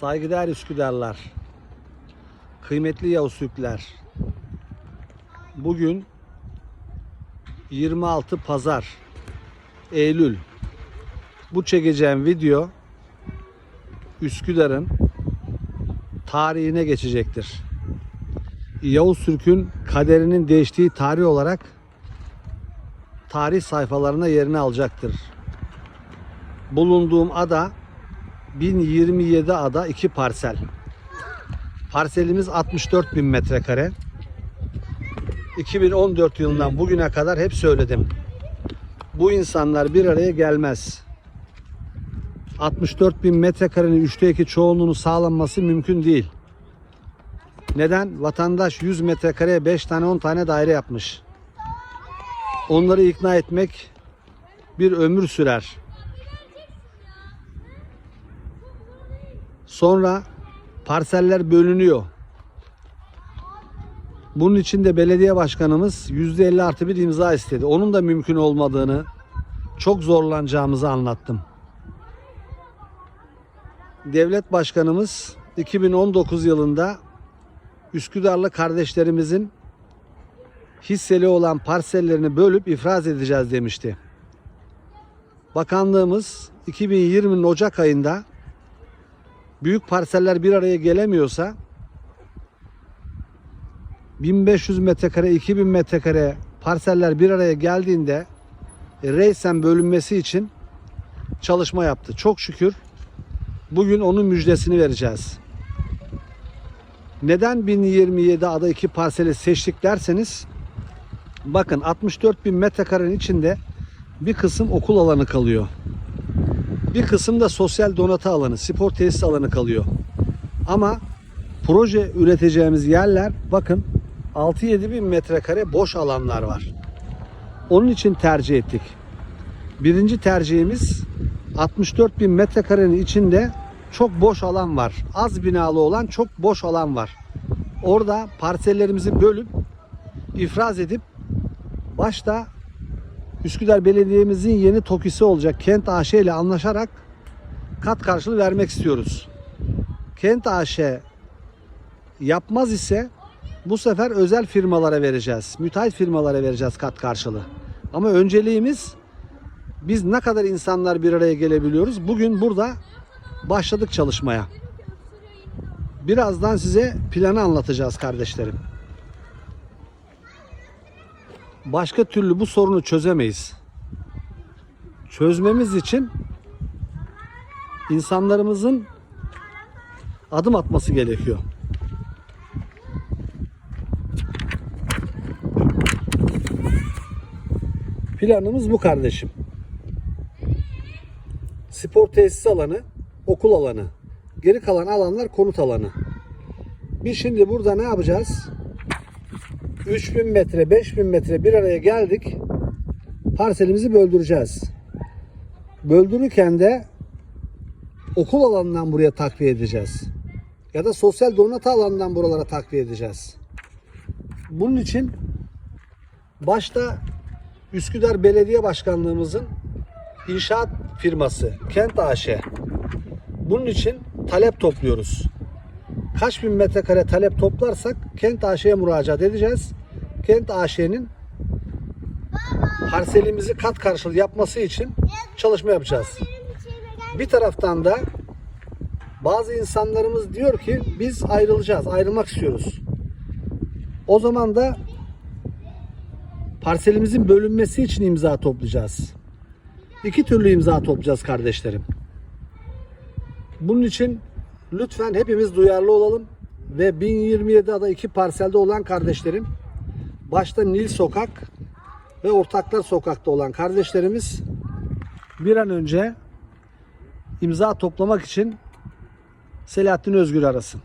Saygıdeğer Üsküdarlar, kıymetli Yavuz Türkler, bugün 26 Pazar, Eylül. Bu çekeceğim video Üsküdar'ın tarihine geçecektir. Yavuz Türk'ün kaderinin değiştiği tarih olarak tarih sayfalarına yerini alacaktır. Bulunduğum ada 1027 ada 2 parsel. Parselimiz 64 bin metrekare. 2014 yılından bugüne kadar hep söyledim. Bu insanlar bir araya gelmez. 64 bin metrekarenin üçte iki çoğunluğunu sağlanması mümkün değil. Neden? Vatandaş 100 metrekareye 5 tane 10 tane daire yapmış. Onları ikna etmek bir ömür sürer. Sonra parseller bölünüyor. Bunun için de belediye başkanımız %50 artı bir imza istedi. Onun da mümkün olmadığını, çok zorlanacağımızı anlattım. Devlet başkanımız 2019 yılında Üsküdarlı kardeşlerimizin hisseli olan parsellerini bölüp ifraz edeceğiz demişti. Bakanlığımız 2020'nin Ocak ayında büyük parseller bir araya gelemiyorsa 1500 metrekare, 2000 metrekare parseller bir araya geldiğinde e, reysen bölünmesi için çalışma yaptı. Çok şükür bugün onun müjdesini vereceğiz. Neden 1027 ada 2 parseli seçtik derseniz bakın 64 bin metrekarenin içinde bir kısım okul alanı kalıyor. Bir kısım da sosyal donatı alanı, spor tesis alanı kalıyor. Ama proje üreteceğimiz yerler bakın 6-7 bin metrekare boş alanlar var. Onun için tercih ettik. Birinci tercihimiz 64 bin metrekarenin içinde çok boş alan var. Az binalı olan çok boş alan var. Orada parsellerimizi bölüp ifraz edip başta Üsküdar Belediye'mizin yeni TOKİ'si olacak Kent AŞ ile anlaşarak kat karşılığı vermek istiyoruz. Kent AŞ yapmaz ise bu sefer özel firmalara vereceğiz. Müteahhit firmalara vereceğiz kat karşılığı. Ama önceliğimiz biz ne kadar insanlar bir araya gelebiliyoruz. Bugün burada başladık çalışmaya. Birazdan size planı anlatacağız kardeşlerim. Başka türlü bu sorunu çözemeyiz. Çözmemiz için insanlarımızın adım atması gerekiyor. Planımız bu kardeşim. Spor tesis alanı, okul alanı. Geri kalan alanlar konut alanı. Biz şimdi burada ne yapacağız? 3000 metre, 5000 metre bir araya geldik. Parselimizi böldüreceğiz. Böldürürken de okul alanından buraya takviye edeceğiz. Ya da sosyal donatı alanından buralara takviye edeceğiz. Bunun için başta Üsküdar Belediye Başkanlığımızın inşaat firması Kent AŞ. Bunun için talep topluyoruz. Kaç bin metrekare talep toplarsak Kent AŞ'ye müracaat edeceğiz. Kent AŞ'nin parselimizi kat karşılığı yapması için çalışma yapacağız. Bir taraftan da bazı insanlarımız diyor ki biz ayrılacağız, ayrılmak istiyoruz. O zaman da parselimizin bölünmesi için imza toplayacağız. İki türlü imza toplayacağız kardeşlerim. Bunun için lütfen hepimiz duyarlı olalım ve 1027 ada iki parselde olan kardeşlerim başta Nil Sokak ve Ortaklar Sokak'ta olan kardeşlerimiz bir an önce imza toplamak için Selahattin Özgür arasın.